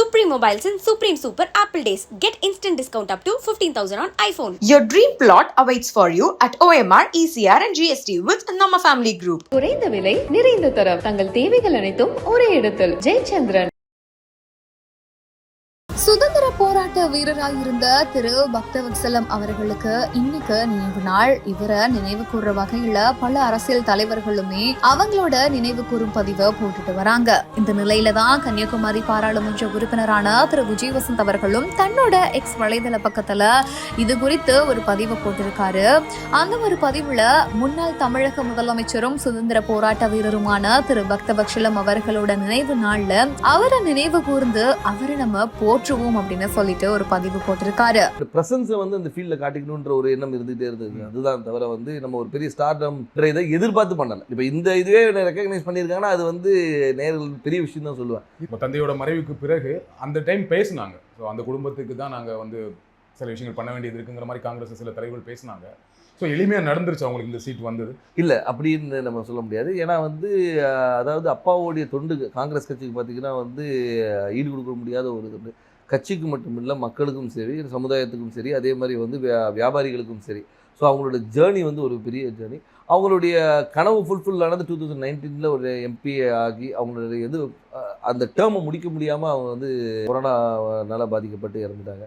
Supreme Mobiles and Supreme Super Apple Days. Get instant discount up to 15,000 on iPhone. Your dream plot awaits for you at OMR, ECR, and GST with Nama Family Group. குறைந்த விலை நிறைந்த தரம் தங்கள் தேவைகள் அனைத்தும் ஒரே இடத்தில் ஜெயச்சந்திரன் சுதந்திர போராட்ட வீரராயிருந்த திரு பக்தவத்சலம் அவர்களுக்கு இன்னைக்கு நினைவு நாள். இவரை நினைவு கூறுற வகையில பல அரசியல் தலைவர்களுமே அவங்களோட நினைவு கூறும் பதிவை போட்டுட்டு வராங்க. இந்த நிலையில தான் கன்னியாகுமரி பாராளுமன்ற உறுப்பினரான திரு விஜய் வசந்த் அவர்களும் தன்னோட எக்ஸ் வலைதள பக்கத்துல இது குறித்து ஒரு பதிவை போட்டிருக்காரு. அந்த ஒரு பதிவுல முன்னாள் தமிழக முதலமைச்சரும் சுதந்திர போராட்ட வீரருமான திரு பக்தவத்சலம் அவர்களோட நினைவு நாள்ல அவரை நினைவு கூர்ந்து அவரை நம்ம போற்றுவோம் அப்படின்னு சொல்லிட்டு ஒரு பதிவு போட்டிருக்காரு. ப்ரெசன்ஸை வந்து அந்த ஃபீல்டில் காட்டிக்கணுன்ற ஒரு எண்ணம் இருந்துகிட்டே இருந்தது. அதுதான் தவிர வந்து நம்ம ஒரு பெரிய ஸ்டார்டம்ன்ற இதை எதிர்பார்த்து பண்ணல. இப்போ இந்த இதுவே ரெக்கக்னைஸ் பண்ணியிருக்காங்கன்னா அது வந்து நேரில் பெரிய விஷயம் தான் சொல்லுவேன். இப்போ தந்தையோட மறைவுக்கு பிறகு அந்த டைம் பேசுனாங்க. ஸோ அந்த குடும்பத்துக்கு தான் நாங்கள் வந்து சில விஷயங்கள் பண்ண வேண்டியது இருக்குங்கிற மாதிரி காங்கிரஸ் சில தலைவர்கள் பேசினாங்க. ஸோ எளிமையாக நடந்துருச்சு அவங்களுக்கு இந்த சீட் வந்தது. இல்லை அப்படின்னு நம்ம சொல்ல முடியாது. ஏன்னா வந்து அதாவது அப்பாவுடைய தொண்டு காங்கிரஸ் கட்சிக்கு பார்த்தீங்கன்னா வந்து ஈடு கொடுக்க முடியாத ஒரு இது கட்சிக்கு மட்டும் இல்லை மக்களுக்கும் சரி சமுதாயத்துக்கும் சரி அதே மாதிரி வந்து வியா- வியாபாரிகளுக்கும் சரி. ஸோ அவங்களோட ஜேர்னி வந்து ஒரு பெரிய ஜேர்னி அவங்களுடைய கனவு ஃபுல்ஃபில் ஆனது டூ தௌசண்ட் நைன்டீனில் ஒரு எம்பி ஆகி அவங்களுடைய இது அந்த டேர்மை முடிக்க முடியாமல் அவங்க வந்து கொரோனானால பாதிக்கப்பட்டு இறந்துட்டாங்க.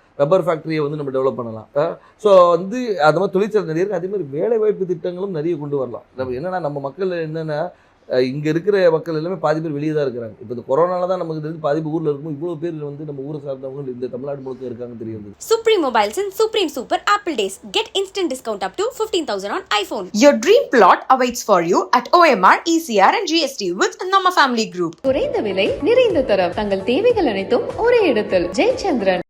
ரப்பர் ஃபேக்ட்ரியை வந்து நம்ம டெவலப் பண்ணலாம். ஸோ வந்து அது மாதிரி தொழிற்சாலை நிறைய இருக்குது அதே மாதிரி வேலை வாய்ப்பு திட்டங்களும் நிறைய கொண்டு வரலாம். நம்ம என்னன்னா நம்ம மக்கள் என்னென்னா இங்கே இருக்கிற மக்கள் எல்லாமே பாதி பேர் வெளியே தான் இருக்கிறாங்க. இப்போ இந்த கொரோனால தான் நமக்கு தெரிஞ்சு பாதி ஊரில் இருக்கும் இவ்வளோ பேர் வந்து நம்ம ஊரை சார்ந்தவங்க இந்த தமிழ்நாடு முழுக்க இருக்காங்கன்னு தெரிய வந்தது Supreme Mobiles and Supreme Super Apple Days. Get instant discount up to 15,000 on iPhone. Your dream plot awaits for you at OMR, ECR, and GST with Nama Family Group. குறைந்த விலை நிறைந்த தரம். தங்கள் தேவைகள் அனைத்தும் ஒரே இடத்தில். ஜெயச்சந்திரன்.